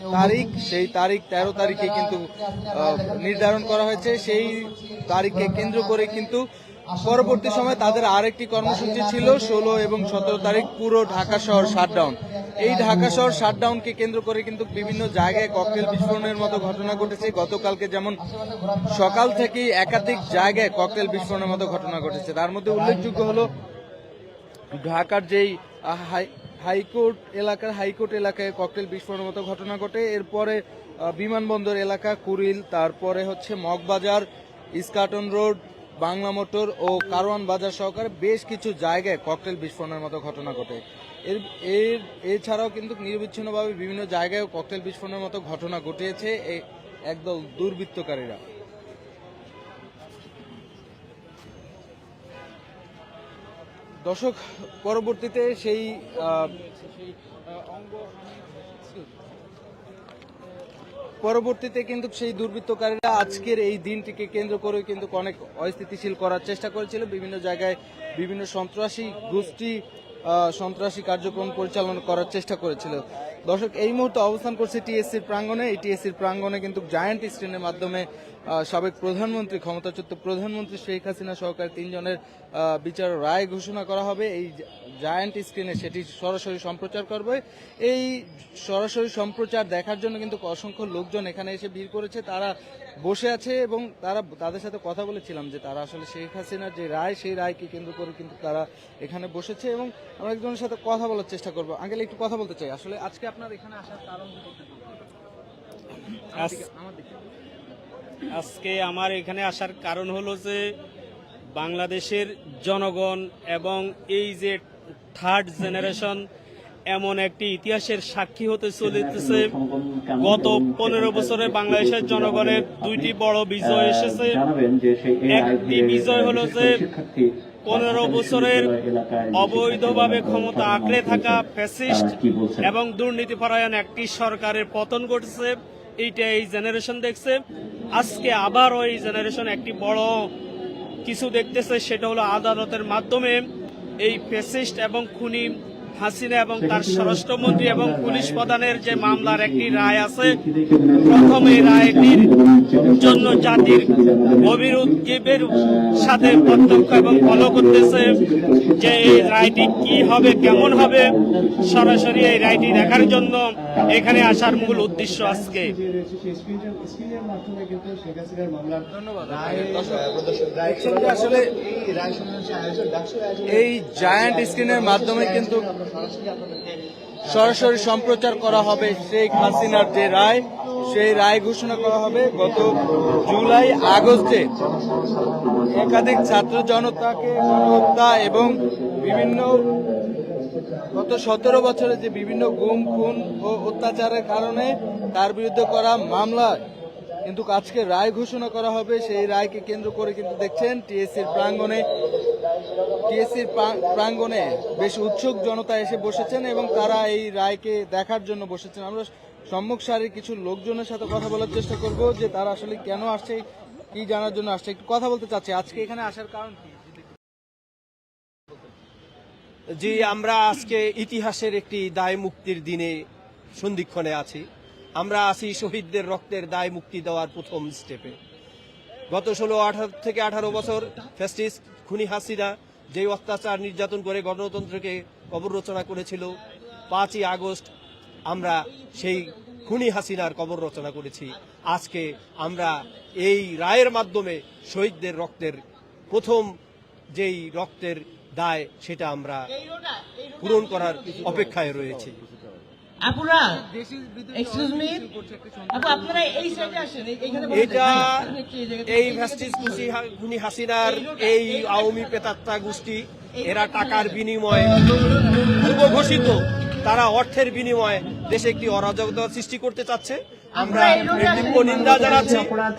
তারিখ, সেই তারিখ তেরো তারিখে কিন্তু নির্ধারণ করা হয়েছে। সেই তারিখকে কেন্দ্র করে কিন্তু পরবর্তী সময় তাদের আরেকটি কর্মসূচি ছিল, ষোলো এবং সতেরো তারিখ পুরো ঢাকা শহর শাটডাউন। এই ঢাকা শহর শাটডাউনকে কেন্দ্র করে কিন্তু বিভিন্ন জায়গায় ককটেল বিস্ফোরণের মতো ঘটনা ঘটেছে। গতকালকে যেমন সকাল থেকেই একাধিক জায়গায় ককটেল বিস্ফোরণের মতো ঘটনা ঘটেছে। তার মধ্যে উল্লেখযোগ্য হলো ঢাকার যেই হাই- হাইকোর্ট এলাকার হাইকোর্ট এলাকায় ককটেল বিস্ফোরণের মতো ঘটনা ঘটে। এরপরে বিমানবন্দর এলাকা কুড়িল তারপরে হচ্ছে মগবাজার ইস্কাটন রোড, বাংলা মোটর ও কারওয়ান বাজার সহকারে বেশ কিছু জায়গায় ককটেল বিস্ফোরণের মতো ঘটনা ঘটে। এর এর, এছাড়াও কিন্তু নিরবিচ্ছিন্নভাবে বিভিন্ন জায়গায় ককটেল বিস্ফোরণের মতো ঘটনা ঘটিয়েছে একদল দুর্বৃত্তকারীরা। দর্শক, পরবর্তীতে সেই পরবর্তীতে কিন্তু সেই দুর্বৃত্তকারীরা আজকের এই দিনটিকে কেন্দ্র করে কিন্তু অনেক অস্থিতিশীল করার চেষ্টা করেছিল। বিভিন্ন জায়গায় বিভিন্ন সন্ত্রাসী গোষ্ঠী সন্ত্রাসী কার্যক্রম পরিচালনা করার চেষ্টা করেছিল। দর্শক, এই মুহূর্তে অবস্থান করছে টিএসসির প্রাঙ্গণে। এই টিএসসির প্রাঙ্গণে কিন্তু জায়ান্ট স্ক্রিনের মাধ্যমে সাবেক প্রধানমন্ত্রী, ক্ষমতাচ্যুত প্রধানমন্ত্রী শেখ হাসিনা সহকারে তিনজনের বিচার রায় ঘোষণা করা হবে। এই জায়ান্ট স্ক্রিনে সেটি সরাসরি সম্প্রচার করবে। এই সরাসরি সম্প্রচার দেখার জন্য কিন্তু অসংখ্য লোকজন এখানে এসে ভিড় করেছে। তারা বসে আছে এবং তারা, তাদের সাথে কথা বলেছিলাম যে তারা আসলে শেখ হাসিনার যে রায়, সেই রায়কে কেন্দ্র করে কিন্তু তারা এখানে বসেছে এবং আমরা একজনের সাথে কথা বলার চেষ্টা করব। আঙ্কেল, একটু কথা বলতে চাই। আসলে আজকে আপনার এখানে আসার কারণ কি বলতে পারবেন? আমার দিকে- আমার দিকে। আজকে আমার এখানে আসার কারণ হলো যে বাংলাদেশের জনগণ এবং এই যে থার্ড জেনারেশন এমন একটি ইতিহাসের সাক্ষী হতে চলেছে। গত পনেরো বছরে বাংলাদেশের জনগণের দুইটি বড় বিজয় এসেছে। একটি বিজয় হলো যে পনেরো বছরের অবৈধভাবে ক্ষমতা আঁকড়ে থাকা ফ্যাসিস্ট এবং দুর্নীতিপরায়ণ একটি সরকারের পতন ঘটেছে। এইটা এই জেনারেশন দেখছে। আজকে আবার ওই জেনারেশন একটি বড় কিছু দেখতেছে, সেটা হলো আদালতের মাধ্যমে এই ফেসিস্ট এবং খুনি হাসিনা এবং তার স্বরাষ্ট্রমন্ত্রী এবং পুলিশ প্রধানের যে মামলার একটি রায় আছে প্রথম এই রায়টির জন্য জাতির গভীর উদ্বেগের সাথে প্রত্যক্ষ এবং ফলো করতেছে যে এই রায়টি কি হবে কেমন হবে সরাসরি এই রায়টি দেখার জন্য এখানে আসার মূল উদ্দেশ্য আজকে ধন্যবাদ আসলে এই জায়ান্ট স্ক্রিনের মাধ্যমে কিন্তু সরাসরি সম্প্রচার করা হবে শেখ হাসিনার যে রায়, সেই রায় ঘোষণা করা হবে গত জুলাই আগস্টে। একাধিক ছাত্র জনতাকে গণহত্যা এবং বিভিন্ন গত সতেরো বছরে যে বিভিন্ন গুম, খুন ও অত্যাচারের কারণে তার বিরুদ্ধে করা মামলায় কিন্তু আজকে রায় ঘোষণা করা হবে, সেই রায়কে কেন্দ্র করে কিন্তু দেখছেন টিএসসির প্রাঙ্গণে। টিএসসির প্রাঙ্গণে বেশ উৎসুক জনতা এসে বসেছেন এবং তারা এই রায়কে দেখার জন্য বসেছেন। আমরা সম্মুখ সারির কিছু লোকজনের সাথে কথা বলার চেষ্টা করব যে তারা আসলে কেন আসছে, কি জানার জন্য আসছে। একটু কথা বলতে চাচ্ছি। আজকে এখানে আসার কারণ কি? জি, আমরা আজকে ইতিহাসের একটি দায় মুক্তির দিনে সন্ধিক্ষণে আছি। আমরা আছি শহীদদের রক্তের দায় মুক্তি দেওয়ার প্রথম স্টেপে। গত ষোলো, আঠারো থেকে আঠারো বছর ফ্যাসিস্ট খুনি হাসিনা যে অত্যাচার নির্যাতন করে গণতন্ত্রকে কবর রচনা করেছিল, পাঁচই আগস্ট আমরা সেই খুনি হাসিনার কবর রচনা করেছি। আজকে আমরা এই রায়ের মাধ্যমে শহীদদের রক্তের প্রথম যেই রক্তের দায় সেটা আমরা পূরণ করার অপেক্ষায় রয়েছি। আপুরা এক্সকিউজ মি আপু আপনারা এই সাইডে আসেন এইখানে এটা এই ভ্যাস্টিস খুনি হাসিনার এই আওয়ামী পেতাত্তা গোষ্ঠী এরা টাকার বিনিময়ে পূর্ব ঘোষিত তারা অর্থের বিনিময়ে দেশে একটি অরাজকতা সৃষ্টি করতে চাচ্ছে। আমরা তীব্র নিন্দা জানাচ্ছি।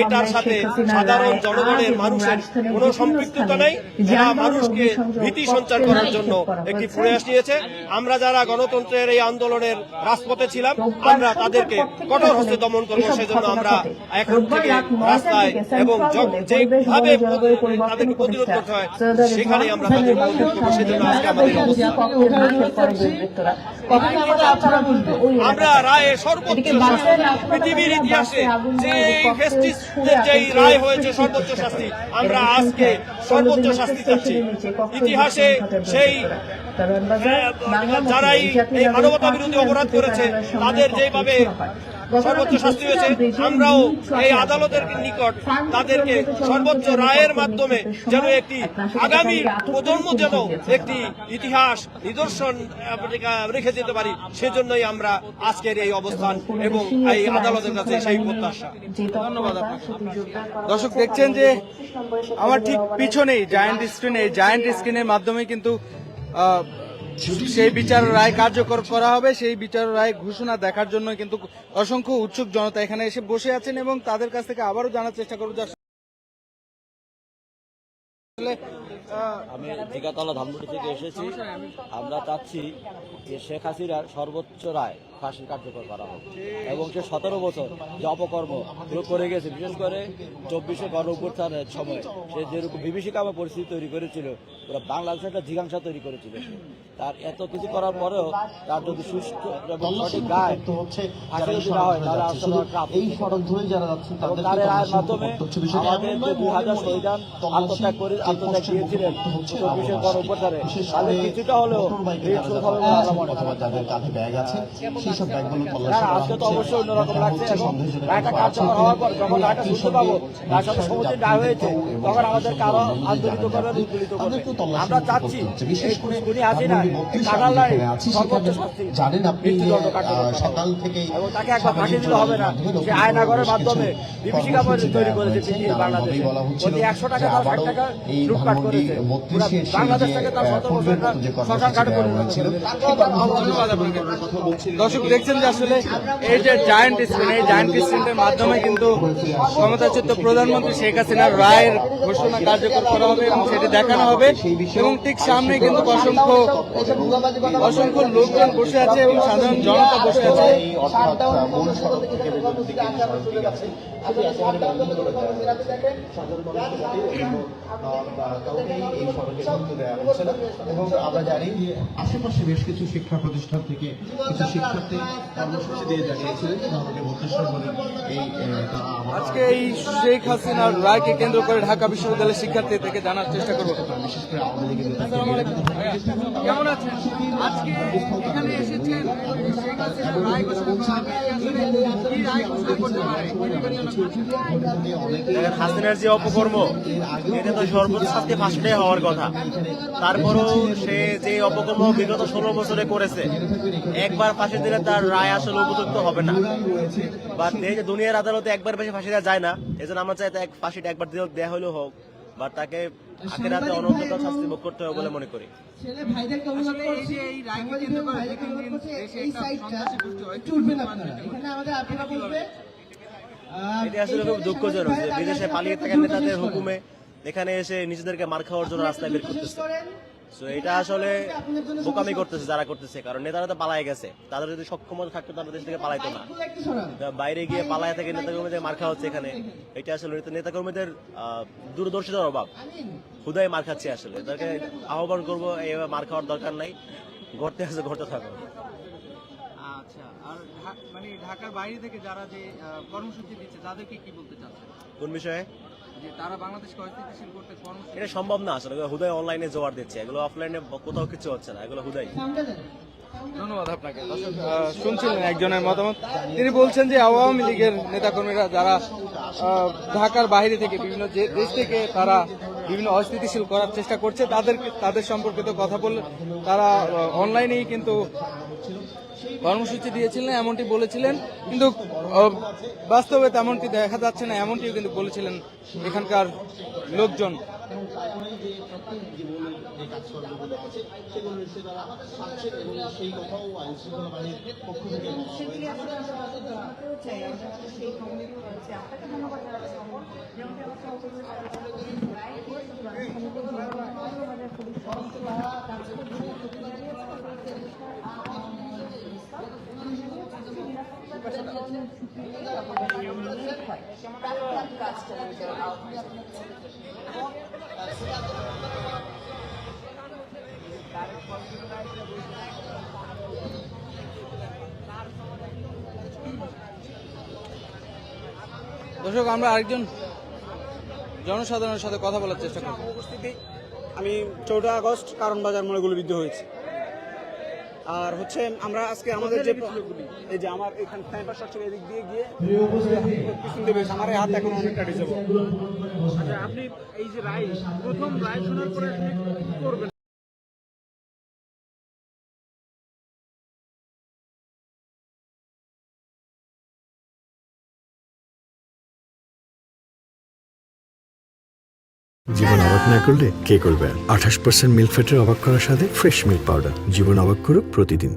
এটার সাথে সাধারণ জনগণের মানুষের কোনো সম্পৃক্ততা নেই। এরা মানুষকে ভীতি সঞ্চার করার জন্য একটি প্রয়াস নিয়েছে। আমরা যারা গণতন্ত্রের এই আন্দোলনের রাজপথে ছিলাম আমরা তাদেরকে কঠোর হস্তে দমন করব। সেজন্য আমরা এখন থেকে রাস্তায় এবং যেভাবে তাদেরকে প্রতিরোধ করতে হয় সেখানে আমরা তাদের সেজন্য আজকে আমাদের আমরা রায়ে সর্বোচ্চ পৃথিবীর ইতিহাসে যে ফেস্টিসদের যেই রায় হয়েছে সর্বোচ্চ শাস্তি আমরা আজকে সর্বোচ্চ শাস্তি চাচ্ছি। ইতিহাসে সেই যারাই এই মানবতা বিরোধী অপরাধ করেছে তাদের যেভাবে সর্বোচ্চ শাস্তি হয়েছে। আমরাও এই আদালতের নিকট তাদেরকে সর্বোচ্চ রায়ের মাধ্যমে যেন একটি আগামী প্রজন্ম যেন একটি ইতিহাস নিদর্শন রেখে যেতে পারি সেজন্যই আমরা আজকের এই অবস্থান এবং এই আদালতের কাছে সেই প্রত্যাশা। ধন্যবাদ দর্শক দেখছেন যে আমার ঠিক পিছনেই জায়ান্ট স্ক্রিনে জায়ান্ট স্ক্রিনের মাধ্যমে কিন্তু আহ, সেই বিচার রায় কার্যকর করা হবে, সেই বিচার রায় ঘোষণা দেখার জন্য কিন্তু অসংখ্য উৎসুক জনতা এখানে এসে বসে আছেন এবং তাদের কাছ থেকে আবারও জানার চেষ্টা করব আমি টিকাতলা ধানমন্ডি থেকে এসেছি। আমরা চাচ্ছি যে শেখ হাসিনার সর্বোচ্চ রায় ফাঁসি কার্যকর করা হোক এবং সে সতেরো বছর যে অপকর্ম করে গেছে বিশেষ করে চব্বিশে গণ অভ্যুত্থানের সময় সে যেরকম বিভীষিকামে পরিস্থিতি তৈরি করেছিল পুরো বাংলাদেশে একটা জিজ্ঞাসা তৈরি করেছিল তার এত কিছু করার পরেও তার যদি সুস্থ এবং সঠিক রায় ফাঁসি না হয় তাহলে আসলে এই সড়ক ধরে যারা যাচ্ছেন তার রায়ের মাধ্যমে আমাদের যে দুই হাজার শহীদান আত্মত্যাগ করে আত্মত্যাগ দিয়েছিলেন হচ্ছে চব্বিশের আবাস। তাদের কিছুটা হলেও আমরা মনে করি। কাঁধে ব্যাগ আছে সেই সব ব্যাগগুলো তল্লাশি করা আজকে তো অবশ্যই অন্যরকম লাগছে। এবং রায়টা কার্যকর হওয়ার পর যখন রায়টা শুনতে পাবো তার সাথে বিশ্বাসের সমুদ্রের যাত্রীদের রায় হয়েছে তখন আমাদের কারও আন্দোলিত করবে উদ্দোলিত করবে। আমরা চাচ্ছি বিশেষ করে খুনি হাসিনা ধানমন্ডি বত্রিশ কাটার আমি লাইন যেখানে আছি সর্বোচ্চ শাস্তি। জানেন আপনি সকাল হবে। থেকেই এবং তাকে একবার ফাঁসি দিলে হবে না। সে আয়নাগরের মাধ্যমে কিছু তৈরি করেছে পৃথিবীর বাংলাদেশে। প্রতি একশো টাকা তার ষাট টাকা লুটপাট করেছে। বছর পরিণত দিয়েছে। দর্শক দেখছেন যে আসলে এই যে জায়েন্ট স্ক্রিন এই জায়েন্ট স্ক্রিনের মাধ্যমে কিন্তু ক্ষমতাচ্যুত প্রধানমন্ত্রী শেখ হাসিনার রায়ের ঘোষণা কার্যকর করা হবে এবং সেটি দেখানো হবে। এবং ঠিক সামনে কিন্তু অসংখ্য অসংখ্য লোকজন বসে আছে এবং সাধারণ জনতা বসে আছে। এবং আমরা জানি আশেপাশে বেশ কিছু শিক্ষা প্রতিষ্ঠান থেকে কিছু শিক্ষার্থী কর্মসূচি দিয়ে জানিয়েছিলেন যে আমাদের বলে এই আজকে এই শেখ হাসিনার রায়কে কেন্দ্র করে ঢাকা বিশ্ববিদ্যালয়ের শিক্ষার্থী থেকে জানার চেষ্টা করব। বিশেষ করে আওয়ামী লীগের করেন। কেমন আছেন? আজকে এখানে এসেছেন শেখ হাসিনার রায় ঘোষণা করা হবে। আসলে কি রায় ঘোষণা করতে পারে দেখেন, হাসিনার যে অপকর্ম এটা তো সর্বোচ্চ শাস্তি ফাঁসিটাই হওয়ার কথা। তারপরও সে যে অপকর্ম বিগত ষোলো বছরে করেছে একবার ফাঁসি দিলে তার রায় আসলে উপযুক্ত হবে না। বা এই যে দুনিয়ার আদালতে একবার বেশি ফাঁসি দেওয়া যায় না এই জন্য আমরা চাই এক ফাঁসিটা একবার দিলেও দেওয়া হলেও হোক বা তাকে আখের রাতে অনন্তকাল শাস্তি ভোগ করতে হবে বলে মনে করি। এই এটা আসলে খুব দুঃখজনক যে বিদেশে পালিয়ে থাকা নেতাদের হুকুমে এখানে এসে নিজেদেরকে মার খাওয়ার জন্য রাস্তায় বের করতেছে। তো এটা আসলে বোকামি করতেছে যারা করতেছে কারণ নেতারা তো পালায় গেছে। তাদের যদি সক্ষমতা থাকতো তারা দেশ থেকে পালাইতো না। বাইরে গিয়ে পালায় থেকে নেতাকর্মীদের মার খাওয়া হচ্ছে এখানে। এটা আসলে নেতাকর্মীদের আহ, দূরদর্শিতার অভাব। হুদায় মার খাচ্ছে আসলে। তাদেরকে আহ্বান করব এইভাবে মার খাওয়ার দরকার নাই। ঘরতে আছে ঘরতে থাকো। আর মানে ঢাকার বাইরে থেকে যারা যে কর্মসূচি দিচ্ছে তাদেরকে কি বলতে চাচ্ছেন? কোন বিষয়ে? যে তারা বাংলাদেশকে অস্থিতিশীল করতে কর্মসূচি এটা সম্ভব না আসলে হুদায় অনলাইনে জোয়ার দিচ্ছে। এগুলো অফলাইনে কোথাও কিছু হচ্ছে না এগুলো হুদাই। ধন্যবাদ আপনাকে। শুনছিলেন একজনের মতামত। তিনি বলছেন যে আওয়ামী লীগের নেতাকর্মীরা যারা ঢাকার বাইরে থেকে বিভিন্ন দেশ থেকে তারা বিভিন্ন অস্থিতিশীল করার চেষ্টা করছে তাদের তাদের সম্পর্কিত কথা বললে তারা অনলাইনেই কিন্তু কর্মসূচি দিয়েছিলেন, এমনটি বলেছিলেন, কিন্তু বাস্তবে তেমনটি দেখা যাচ্ছে না, এমনটিও কিন্তু বলেছিলেন এখানকার লোকজন। সেই দর্শক আমরা আরেকজন জনসাধারণের সাথে কথা বলার চেষ্টা করব। উপস্থিতি। আমি চৌঠা আগস্ট কারণ বাজার মোড়ে গুলিবিদ্ধ হয়েছে। আর হচ্ছে আমরা আজকে আমাদের যে এই যে আমার এখান স্নাইপার শট এদিক দিয়ে গিয়ে পিছন দিয়ে আমার এই হাত এখন অনেকটা ডিসেবল। আচ্ছা আপনি এই যে রায় প্রথম রায় শোনার পরে আপনি কি করবেন? জীবন অবাক না করলে কে করবে? আঠাশ পার্সেন্ট মিল্ক ফ্যাটের অবাক করার সাথে ফ্রেশ মিল্ক পাউডার জীবন অবাক করুক প্রতিদিন।